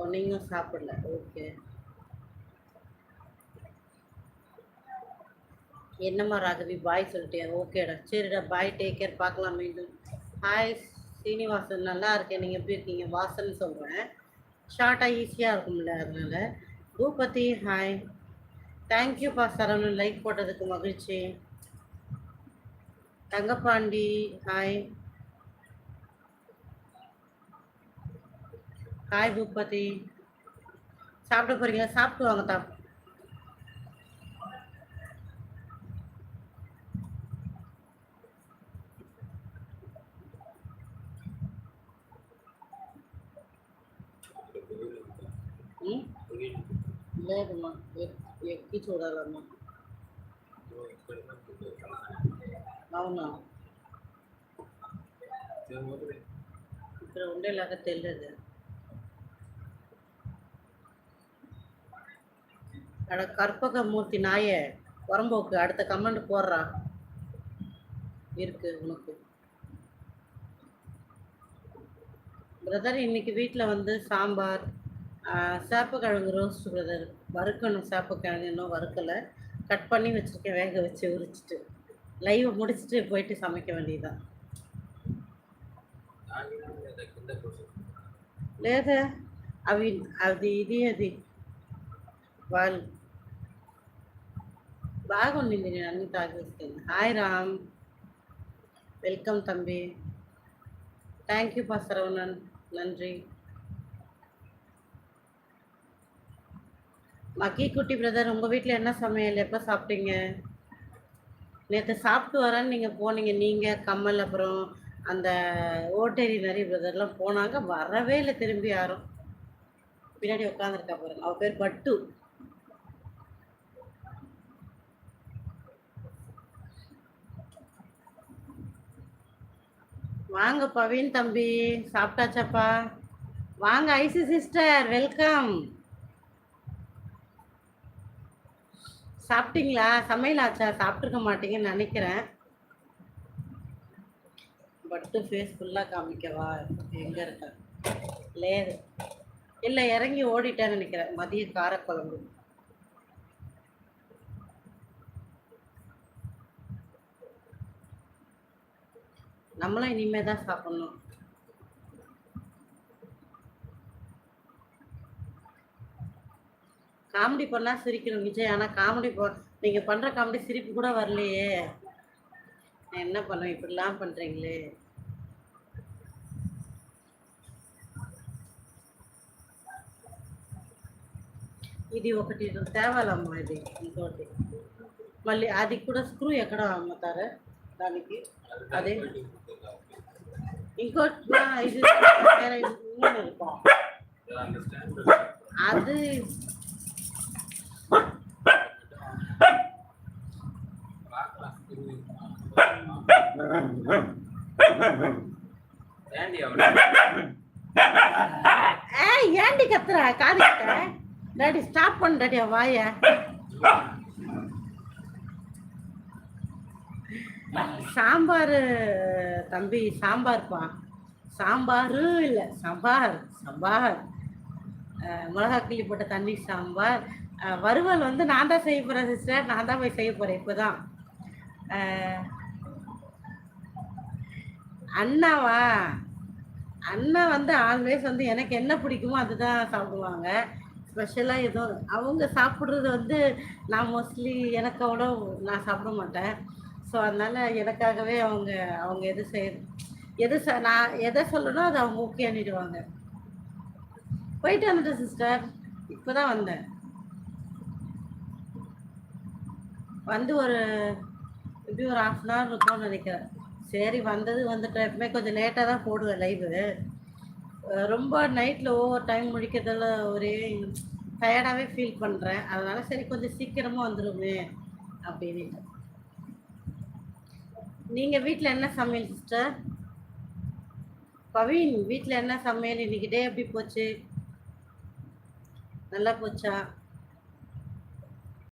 ஓ நீங்களும் சாப்பிடல. ஓகே. என்னம்மா ராகவி? பாய் சொல்லிட்டியா ஓகேடா சரிடா. பாய். Take care. பார்க்கலாம் மீண்டும். ஹாய் சீனிவாசன். நல்லா இருக்கேன். நீங்கள் எப்படி இருக்கீங்க? வாசன் சொல்கிறேன் ஷார்ட்டாக ஈஸியாக இருக்கும்ல அதனால். பூபதி ஹாய். தேங்க்யூப்பா சரவணன். லைக் போட்டதுக்கு மகிழ்ச்சி. தங்கப்பாண்டி ஹாய். ஹாய் பூபதி சாப்பிட போறீங்களா சாப்பிட்டு வாங்க தா ம் లేదమ్మా ఎక్- ఎక్కి చూడాలమ్మా అవునా ఇక్కడ ఉండేలాగా తెలియదు அட கற்பகமூர்த்தி நாயே புறம்போக்கு அடுத்த கமெண்ட் போடுறா இருக்கு உனக்கு பிரதர் இன்னைக்கு வீட்டில் வந்து சாம்பார் சேப்பக்கிழங்கு ரோஸ்ட் பிரதர் வறுக்கணும் சேப்பக்கிழங்கு இன்னும் வறுக்கலை கட் பண்ணி வச்சுருக்கேன் வேக வச்சு உரிச்சிட்டு லைவ் முடிச்சுட்டு போயிட்டு சமைக்க வேண்டியதுதான் లేదా అవి అది ఇది అది వాళ్ళు బాగుండింది నేను అన్ని తాగేస్తాను హాయ్ రామ్ వెల్కమ్ தம்பி தேங்க்யூ பா சரவணன் நன்றி மக்கி குட்டி பிரதர் உங்கள் வீட்டில் என்ன சமையல் எப்போ சாப்பிட்டீங்க நேற்று சாப்பிட்டு வரேன்னு நீங்கள் போனீங்க நீங்கள் கம்மல் அப்புறம் அந்த ஓட்டேரி நிறைய பிரதர்லாம் போனாங்க வரவே இல்லை திரும்பி யாரும் பின்னாடி உட்காந்துருக்கா பாருங்க அவ பேர் பட்டு வாங்க பவீன் தம்பி. சாப்பிட்டாச்சாப்பா? வாங்க ஐசி சிஸ்டர் வெல்கம். சாப்பிட்டீங்களா? சமையல் ஆச்சா? சாப்பிட்ருக்க மாட்டீங்கன்னு நினைக்கிறேன். பட்டு ஃபேஸ் ஃபுல்லாக காமிக்கவா? எங்கே இருக்க? லேது இல்லை இறங்கி ஓடிட்டேன்னு நினைக்கிறேன். மதிய காரக்குழம்பு. நம்மளும் இனிமே தான் சாப்பிட்ணும் காமெடி பண்ணால் சிரிக்கணும் விஜய் ஆனால் காமெடி போ நீங்கள் பண்ணுற காமெடி சிரிப்பு கூட வரலையே நான் என்ன பண்ணுவேன் இப்படிலாம் பண்ணுறீங்களே ఇది ఒకటి తేవాలమ్మా ఇది ఇంకోటి మళ్ళీ అది కూడా స్క్రూ ఎక్కడ అమ్ముతారు దానికి అదే ఇంకోటి ఆ, ఇది వేరే ఇంకోటి இருக்கும். அது ஏய் ஏன்டி கத்துற காது கிட்ட டாடி ஸ்டாப் பண்ணு டாடி வாய சாம்பார் தம்பி சாம்பார்ப்பா? சாம்பார் இல்லை சம்பார் சம்பார். மிளகா கிள்ளி போட்ட தண்ணி சாம்பார். வறுவல் வந்து நான் தான் செய்ய போகிறேன் சிஸ்டர். நான் தான் போய் செய்ய போகிறேன் இப்போ தான் அண்ணாவா? அண்ணா வந்து ஆல்வேஸ் வந்து எனக்கு என்ன பிடிக்குமோ அதுதான் சாப்பிடுவாங்க. ஸ்பெஷலாக எதுவும் அவங்க சாப்பிட்றது வந்து நான் மோஸ்ட்லி எனக்கு அவ்வளோ நான் சாப்பிட மாட்டேன். ஸோ அதனால் எனக்காகவே அவங்க அவங்க எது செய் எது ச நான் எதை சொல்லணும் அதை அவங்க ஓகே பண்ணிடுவாங்க. போயிட்டு வந்துட்டேன் சிஸ்டர் இப்போ தான் வந்தேன். வந்து ஒரு எப்படி ஒரு ஆஃப் அன் ஹவர் இருக்கும்னு நினைக்கிறேன். சரி வந்தது வந்துட்டேன். எப்பவுமே கொஞ்சம் லேட்டாக தான் போடுவேன் லைவு ரொம்ப நைட்டில் ஓவர் டைம் முடிக்கிறதுல ஒரே டயர்டாகவே ஃபீல் பண்ணுறேன் அதனால் சரி கொஞ்சம் சீக்கிரமாக வந்துடுமே அப்படின்னு. நீங்கள் வீட்டில் என்ன சமையல் சிஸ்டர் பவீன் வீட்டில் என்ன சமையல்? இன்னைக்கு டே எப்படி போச்சு? நல்லா போச்சா?